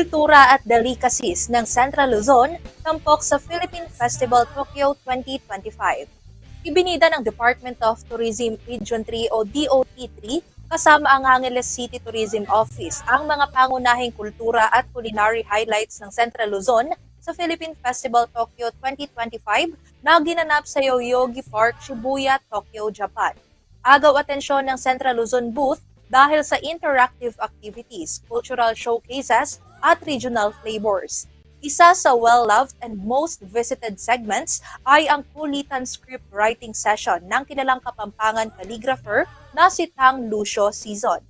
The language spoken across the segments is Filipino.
kultura at delicacies ng Central Luzon tampok sa Philippine Festival Tokyo 2025. Ibinida ng Department of Tourism Region 3 o DOT3 kasama ang Angeles City Tourism Office ang mga pangunahing kultura at culinary highlights ng Central Luzon sa Philippine Festival Tokyo 2025 na ginanap sa Yoyogi Park, Shibuya, Tokyo, Japan. Agaw atensyon ng Central Luzon booth dahil sa interactive activities, cultural showcases at regional flavors. Isa sa well-loved and most visited segments ay ang kulitan script writing session ng kilalang kapampangan calligrapher na si Tang Lucio Season.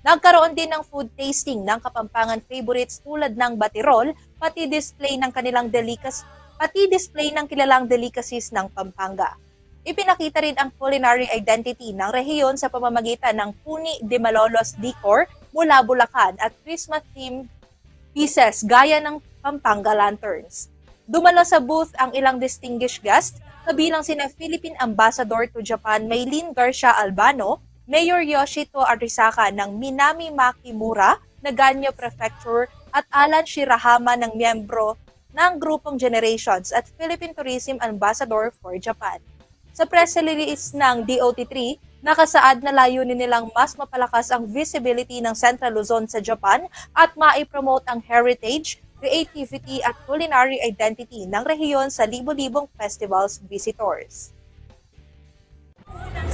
Nagkaroon din ng food tasting ng kapampangan favorites tulad ng batirol, pati display ng kanilang delicacies, pati display ng kilalang delicacies ng Pampanga. Ipinakita rin ang culinary identity ng rehiyon sa pamamagitan ng Puni de Malolos decor mula Bulacan at Christmas theme pieces gaya ng Pampanga lanterns. Dumalo sa booth ang ilang distinguished guests, kabilang sina Philippine Ambassador to Japan Maylin Garcia Albano, Mayor Yoshito Arisaka ng Minami Makimura, Nagano Prefecture at Alan Shirahama ng miyembro ng grupong Generations at Philippine Tourism Ambassador for Japan. Sa press release ng DOT3, nakasaad na layunin nilang mas mapalakas ang visibility ng Central Luzon sa Japan at maipromote ang heritage, creativity at culinary identity ng rehiyon sa libo-libong festivals visitors. Unang